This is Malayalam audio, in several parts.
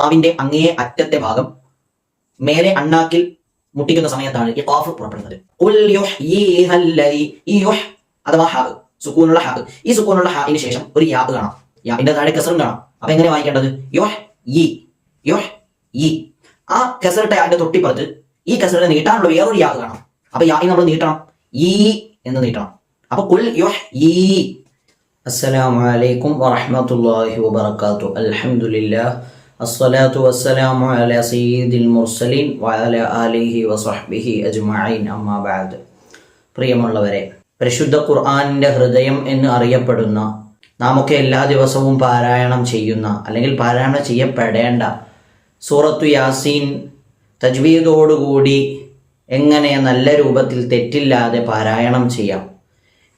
നാവിന്റെ അങ്ങേ അറ്റത്തെ ഭാഗം മേലെ അണ്ണാക്കിൽ മുട്ടിക്കുന്ന സമയത്താണ് ഈ പുറപ്പെടുന്നത് അഥവാ ഹാബ് സുക്കൂനുള്ള ഹാബ് ഈ സുക്കൂനുള്ള ഹാബിന് ശേഷം ഒരു യാബ് കാണാം. യാബിന്റെ താഴെ കസറും കാണാം. അപ്പൊ എങ്ങനെ വായിക്കേണ്ടത്? യോഹ് ഈ യോഹ് ഈ. ആ കസറിട്ട അതിന്റെ തൊട്ടിപ്പുറത്ത് ഈ കസറിനെ നീട്ടാനുള്ള വേറൊരു യാബ് കാണാം. അപ്പൊ യായി നമ്മൾ നീട്ടണം? ഈ എന്ന് നീട്ടണം. അപ്പൊ കുൽ യോഹ് ഈ. അസ്സലാമലൈക്കും വറഹമത്തല്ലാഹി വബർക്കാത്തു അൽഹംദുലില്ലാഹ്. അസ്സലാത്തു വസ്സലാമു അലാ സയ്യിദിൽ മുർസലീൻ വഅല ആലിഹി വസഹ്ബിഹി അജ്മഈൻ. അമ്മാ ബഅദ് പ്രിയമുള്ളവരെ പരിശുദ്ധ ഖുർആനിന്റെ ഹൃദയം എന്ന് അറിയപ്പെടുന്ന നാമൊക്കെ എല്ലാ ദിവസവും പാരായണം ചെയ്യുന്ന അല്ലെങ്കിൽ പാരായണം ചെയ്യപ്പെടേണ്ട സൂറത്തു യാസീൻ തജ്വീദോടുകൂടി എങ്ങനെ നല്ല രൂപത്തിൽ തെറ്റില്ലാതെ പാരായണം ചെയ്യാം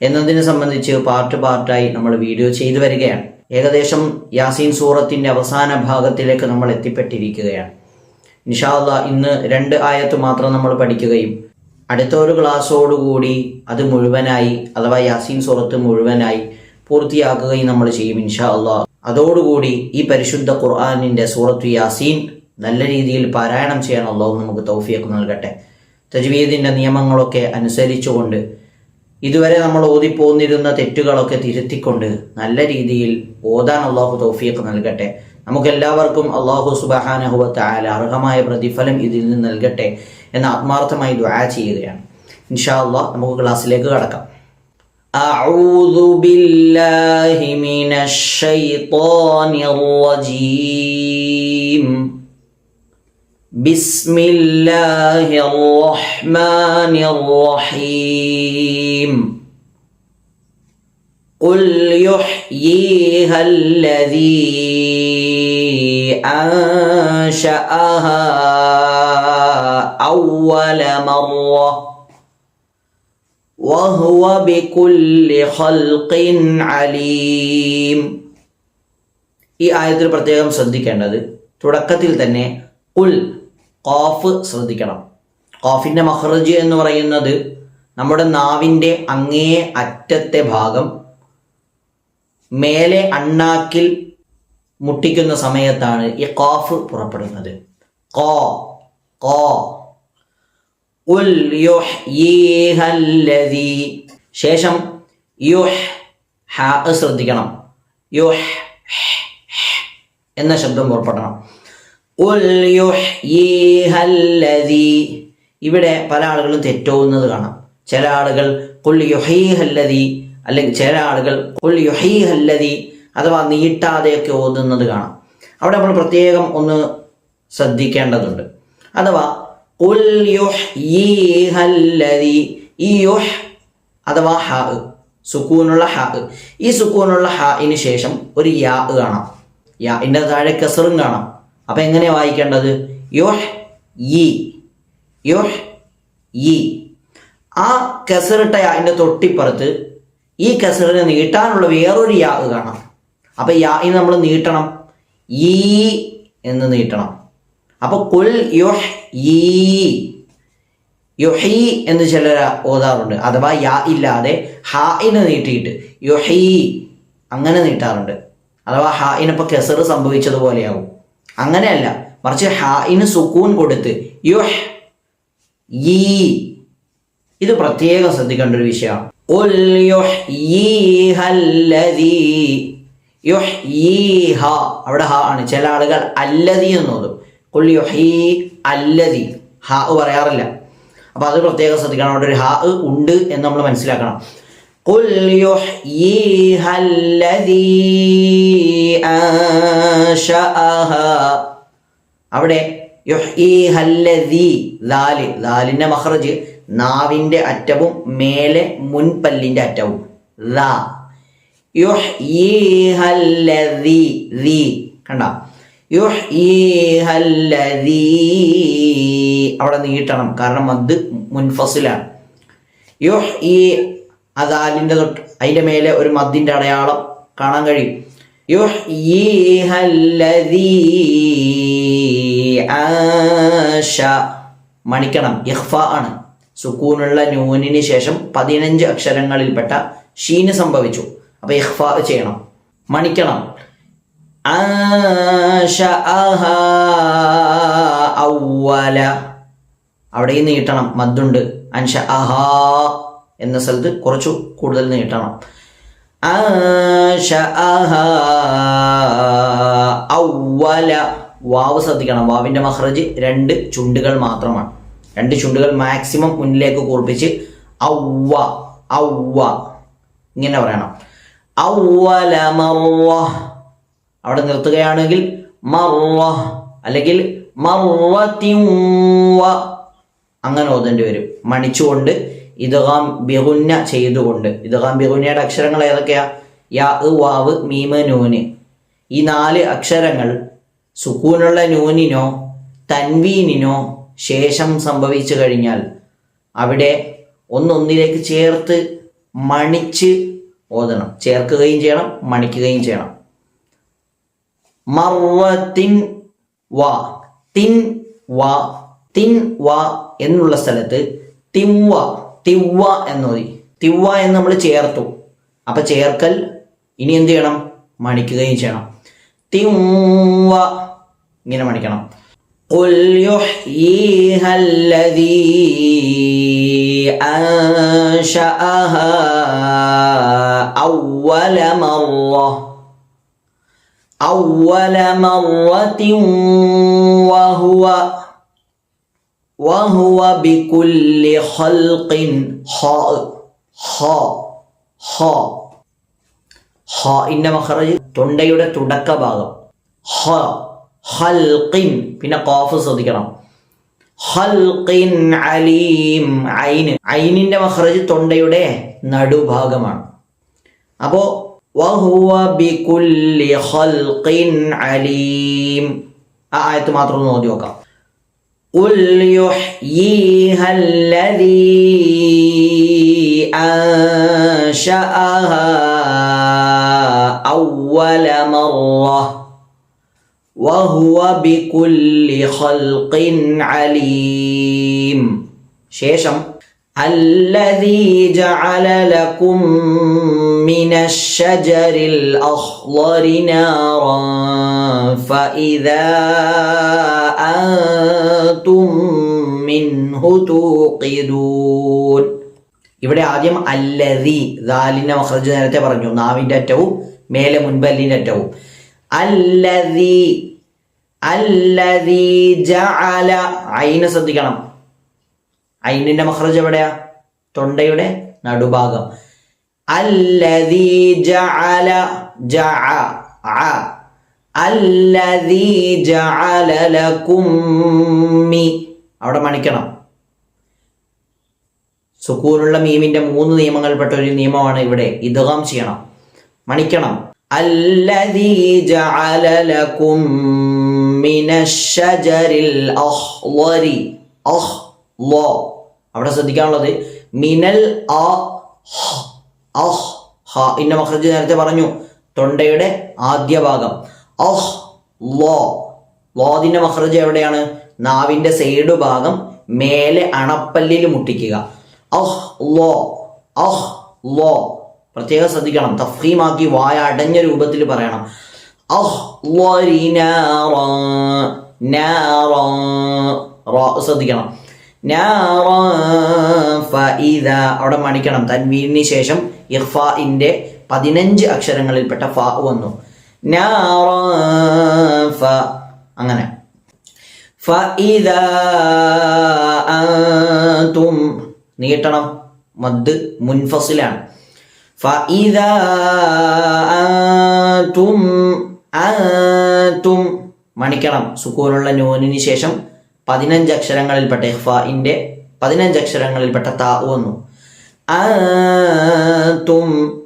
എന്നതിനെ സംബന്ധിച്ച് പാർട്ട് പാർട്ടായി നമ്മൾ വീഡിയോ ചെയ്തു വരികയാണ്. ഏകദേശം യാസീൻ സൂറത്തിന്റെ അവസാന ഭാഗത്തിലേക്ക് നമ്മൾ എത്തിപ്പെട്ടിരിക്കുകയാണ്. നിഷാദ ഇന്ന് രണ്ട് ആയത്ത് മാത്രം നമ്മൾ പഠിക്കുകയും അടുത്ത ഒരു ക്ലാസ്സോടുകൂടി അത് മുഴുവനായി അഥവാ യാസീൻ സൂറത്ത് മുഴുവനായി പൂർത്തിയാക്കുകയും നമ്മൾ ചെയ്യും ഇൻഷാ അള്ളാ അതോടുകൂടി ഈ പരിശുദ്ധ ഖുർആാനിന്റെ സൂറത്ത് യാസീൻ നല്ല രീതിയിൽ പാരായണം ചെയ്യാൻ അള്ളാഹു നമുക്ക് തൗഫിയൊക്കെ നൽകട്ടെ. തജ്വീദിന്റെ നിയമങ്ങളൊക്കെ അനുസരിച്ചുകൊണ്ട് ഇതുവരെ നമ്മൾ ഓതിപ്പോന്നിരുന്ന തെറ്റുകളൊക്കെ തിരുത്തിക്കൊണ്ട് നല്ല രീതിയിൽ ഓതാൻ അള്ളാഹു തൗഫീഖ് നൽകട്ടെ നമുക്ക് എല്ലാവർക്കും അള്ളാഹു സുബഹാനഹുവത്ത ആല അർഹമായ പ്രതിഫലം ഇതിൽ നിന്ന് നൽകട്ടെ എന്ന് ആത്മാർത്ഥമായി ദുആ ചെയ്യുകയാണ് ഇൻഷാ അള്ളാഹ് നമുക്ക് ക്ലാസ്സിലേക്ക് കടക്കാം أعوذ بالله من الشيطان الرجيم بسم الله الرحمن الرحيم قل يحييها الذي أنشأها أول مرة وهو بكل خلق عليم ഈ ആയത്തിൽ പ്രത്യേകം ശ്രദ്ധിക്കേണ്ടത് തുടക്കത്തിൽ തന്നെ ഉൽ ഖാഫ് ശ്രദ്ധിക്കണം. കോഫിന്റെ മഹ്റജ് എന്ന് പറയുന്നത് നമ്മുടെ നാവിന്റെ അങ്ങേ അറ്റത്തെ ഭാഗം മേലെ അണ്ണാക്കിൽ മുട്ടിക്കുന്ന സമയത്താണ് ഈ കോഫ് പുറപ്പെടുന്നത്. കോ കോ ശേഷം യുഹ് ഹ ശ്രദ്ധിക്കണം. യുഹ് എന്ന ശബ്ദം പുറപ്പെടണം. ഇവിടെ പല ആളുകളും തെറ്റോവുന്നത് കാണാം. ചില ആളുകൾ കുൽ അല്ലെങ്കിൽ ചില ആളുകൾ കുൽ യുഹീഹല്ലദീ അഥവാ നീട്ടാതെയൊക്കെ ഓതുന്നത് കാണാം. അവിടെ നമ്മൾ പ്രത്യേകം ഒന്ന് ശ്രദ്ധിക്കേണ്ടതുണ്ട്. അഥവാ ഉൽ അഥവാ ഹ സുക്കൂനുള്ള ഹ ഈ സുക്കൂനുള്ള ഹ ഹാഇന് ശേഷം ഒരു യാ കാണാം. യാ ഇന്റെ താഴെ കസറും കാണാം. അപ്പൊ എങ്ങനെ വായിക്കേണ്ടത്? യുഹ് ഈ യുഹ് ഈ. ആ കസറിട്ട അതിന്റെ തൊട്ടിപ്പുറത്ത് ഈ കസറിനെ നീട്ടാനുള്ള വേറൊരു യാ കാണാം. അപ്പൊ യാ നമ്മൾ നീട്ടണം. ഈ എന്ന് നീട്ടണം. അപ്പോൾ കുൽ യുഹ് ഈ. യുഹി എന്ന് ചിലർ ഓതാറുണ്ട്. അഥവാ യാ ഇല്ലാതെ ഹായിന് നീട്ടിയിട്ട് യുഹി അങ്ങനെ നീട്ടാറുണ്ട്. അഥവാ ഹായിനിപ്പോൾ കെസർ സംഭവിച്ചതുപോലെയാവും. അങ്ങനെയല്ല. മറിച്ച് ഹായിന് സുക്കൂൻ കൊടുത്ത് യുഹ് ഈ. ഇത് പ്രത്യേകം ശ്രദ്ധിക്കേണ്ട ഒരു വിഷയമാണ്. അവിടെ ഹ ആണ്. ചില ആളുകൾ അല്ലതി എന്ന് തോന്നും യുഹി ഹ പറയാറില്ല. അപ്പൊ അത് പ്രത്യേകം ശ്രദ്ധിക്കണം. അവിടെ ഒരു ഹ ഉണ്ട് എന്ന് നമ്മൾ മനസ്സിലാക്കണം. قل يحييها الذي أنشأها അവിടെ യുഹ്യീഹല്ലദീ ദാല് ദാലിന്റെ മഖ്റജ് നാവിന്റെ അറ്റവും മേലെ മുൻപല്ലിന്റെ അറ്റവും ദാ യുഹ്യീഹല്ലദീ ദീ കണ്ട യുഹ്യീഹല്ലദീ അവിടെ നീട്ടണം കാരണം അത് മുൻഫസിലാണ് യുഹ്യീ ആ ദാലിന്റെ തൊട്ട് അതിന്റെ മേലെ ഒരു മദ്ദിന്റെ അടയാളം കാണാൻ കഴിയും. മണിക്കണം ഇഹ്ഫ ആണ്. സുക്കൂനുള്ള നൂനിന് ശേഷം പതിനഞ്ച് അക്ഷരങ്ങളിൽപ്പെട്ട ഷീന് സംഭവിച്ചു. അപ്പൊ ഇഹ്ഫ ചെയ്യണം. മണിക്കണം. അവിടെയും നീട്ടണം. മദ്ദുണ്ട്. അൻഷ അഹ. എന്ന സ്ഥലത്ത് കുറച്ചു കൂടുതൽ നീട്ടണം. ഔവല വാവ് ശ്രദ്ധിക്കണം. വാവിന്റെ മഹ്റജ് രണ്ട് ചുണ്ടുകൾ മാത്രമാണ്. രണ്ട് ചുണ്ടുകൾ മാക്സിമം മുന്നിലേക്ക് കൂർപ്പിച്ച് ഔവ ഔവ ഇങ്ങനെ പറയണം. ഔവല മവ അവിടെ നിർത്തുകയാണെങ്കിൽ മവ അല്ലെങ്കിൽ മവ അങ്ങനെ ഓതേണ്ടി വരും. മണിച്ചുകൊണ്ട് ഇദ്ഗാം ബിഗുന്ന ചെയ്തുകൊണ്ട്. ഇദ്ഗാം ബിഗുന്നയുടെ അക്ഷരങ്ങൾ ഏതൊക്കെയാ? യാ വാവ് മീമ നൂന്. ഈ നാല് അക്ഷരങ്ങൾ സുക്കൂനുള്ള നൂനിനോ തൻവീനിനോ ശേഷം സംഭവിച്ചു കഴിഞ്ഞാൽ അവിടെ ഒന്നൊന്നിലേക്ക് ചേർത്ത് മണിച്ച് ഓതണം. ചേർക്കുകയും ചെയ്യണം മണിക്കുകയും ചെയ്യണം. മർവത്തിൻ വാ തിൻ വാ തിൻ വാ എന്നുള്ള സ്ഥലത്ത് തിവ്വ തിവ്വ എന്നോതി തിവ്വ എന്ന് നമ്മൾ ചേർത്തു അപ്പൊ ചേർക്കൽ ഇനി എന്ത് ചെയ്യണം മണിക്കുകയും ചെയ്യണം തിവ്വ ഇങ്ങനെ മണിക്കണം قل يحييها الذي أنشأها أول مرة أول مرة وهو وهو بكل خلق خاء خاء خاء ഹാഇന്റെ മഖറജ് തൊണ്ടയുടെ തുടക്ക ഭാഗം ഹ ഹൽഖിൻ പിന്നെ കോഫ് ശ്രദ്ധിക്കണം ഹൽഖിൻ അലീം ഐന് ഐനിന്റെ മഖറജ് തൊണ്ടയുടെ നടുഭാഗമാണ് അപ്പോ വഹുവ ബികുല്ലി ഖൽഖിൻ അലീം ആ ആയത്ത് മാത്രം ഒന്ന് നോക്കി നോക്കാം قل يحييها الذي أنشأها أول مرة وهو بكل خلق عليم. ശേഷം الذي جعل لكم من الشجر الأخضر نارا فإذا ഇവിടെ ആദ്യം അല്ലതി ദാലിന്റെ മഖ്റജ് നേരത്തെ പറഞ്ഞു നാവിന്റെ അറ്റവും മേലെ മുൻപല്ലിന്റെ അറ്റവും. അല്ലതി അല്ലതി ജഅല. ഐന ശ്രദ്ധിക്കണം. ഐനിന്റെ മഖ്റജ് എവിടെയാ? തൊണ്ടയുടെ നടുഭാഗം. അല്ലതി ജഅല ജഅ അ അല്ലതി മി. അവിടെ മണിക്കണം. സുക്കൂനുള്ള മീമിന്റെ മൂന്ന് നിയമങ്ങൾപ്പെട്ട ഒരു നിയമമാണ് ഇവിടെ. ഇദ്ഗാം ചെയ്യണം. മണിക്കണം. അല്ലദീ ജഅലലകും മിനശ്ശജരിൽ അഹ് ലോ അവിടെ ശ്രദ്ധിക്കാനുള്ളത്. മിനൽ അഹ് ഹ. ഇന്ന മഹർജി നേരത്തെ പറഞ്ഞു. തൊണ്ടയുടെ ആദ്യ ഭാഗം. അഹ് ലോ. ലോദിന്റെ മഹ്റജ് എവിടെയാണ്? നാവിന്റെ സൈഡ് ഭാഗം മേലെ അണപ്പല്ലിൽ മുട്ടിക്കുക. അഹ് ലോ. അഹ് ലോ. പ്രത്യേകം ശ്രദ്ധിക്കണം. തഫീമാക്കി വായ അടഞ്ഞ രൂപത്തിൽ പറയണം. അഹ് ശ്രദ്ധിക്കണം. അവിടെ മണിക്കണം. തൻവീരിന് ശേഷം ഇർഫാഇന്റെ പതിനഞ്ച് അക്ഷരങ്ങളിൽപ്പെട്ട ഫ വന്നു. അങ്ങനെ. ഫും നീട്ടണം. മദ് മുൻഫസിലാണ്. തും മണിക്കണം. സുക്കൂനുള്ള നൂനിന് ശേഷം പതിനഞ്ച് അക്ഷരങ്ങളിൽപ്പെട്ട ഇഹ്ഫിന്റെ പതിനഞ്ച് അക്ഷരങ്ങളിൽപ്പെട്ട താ വന്നു. തും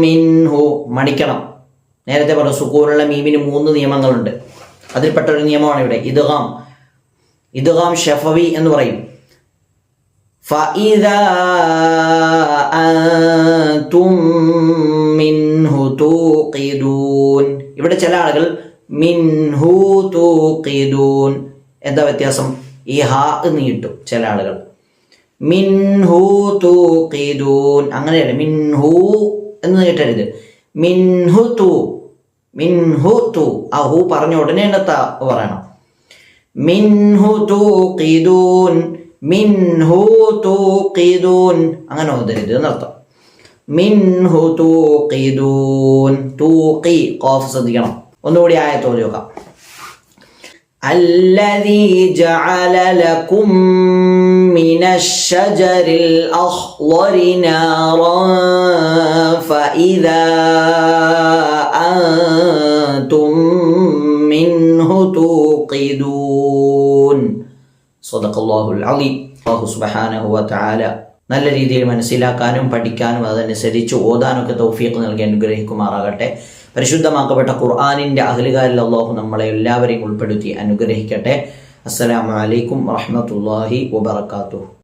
മിൻഹു. മണിക്കണം നേരത്തെ പറഞ്ഞു സുക്കൂറുള്ള മീമിന് മൂന്ന് നിയമങ്ങളുണ്ട്. അതിൽപ്പെട്ട ഒരു നിയമമാണ് ഇവിടെ ഇദ്ഗാം. ഇദ്ഗാം ഷഫവി എന്ന് പറയും. ഇവിടെ ചില ആളുകൾ മിൻഹു എന്താ വ്യത്യാസം? ഈ ഹാ എന്ന് കിട്ടും ചില ആളുകൾ. മിൻഹു തൂക്കിദൂൻ അങ്ങനെയല്ല മിൻഹു എന്ന് കേട്ടരുത്. മിൻഹു തൂ മിൻഹു തൂ. ആ ഹു പറഞ്ഞ ഉടനെ തന്നെ പറയണം. മിൻഹു തൂക്കിദൂൻ മിൻഹു തൂക്കിദൂൻ അങ്ങനെ ഓതരുത് എന്നർത്ഥം. മിൻഹു തൂക്കിദൂൻ തൂക്കി ഖാഫ് ശ്രദ്ധിക്കണം. ഒന്നുകൂടി ആയത്ത് ഓതി നോക്കാം. الذي جعل لكم من الشجر الأخضر نارا فإذا أنتم منه توقدون صدق الله العظيم الله سبحانه وتعالى നല്ല രീതിയിൽ മനസ്സിലാക്കാനും പഠിക്കാനും അതനുസരിച്ച് ഓതാനൊക്കെ തൗഫീഖ് നൽകി അനുഗ്രഹിക്കുമാറാകട്ടെ പരിശുദ്ധമാക്കപ്പെട്ട ഖുർആാനിന്റെ അഹലുകാരിൽ അള്ളാഹു നമ്മളെ എല്ലാവരെയും ഉൾപ്പെടുത്തി അനുഗ്രഹിക്കട്ടെ. അസ്സലാമു അലൈക്കും വബർക്കാത്തു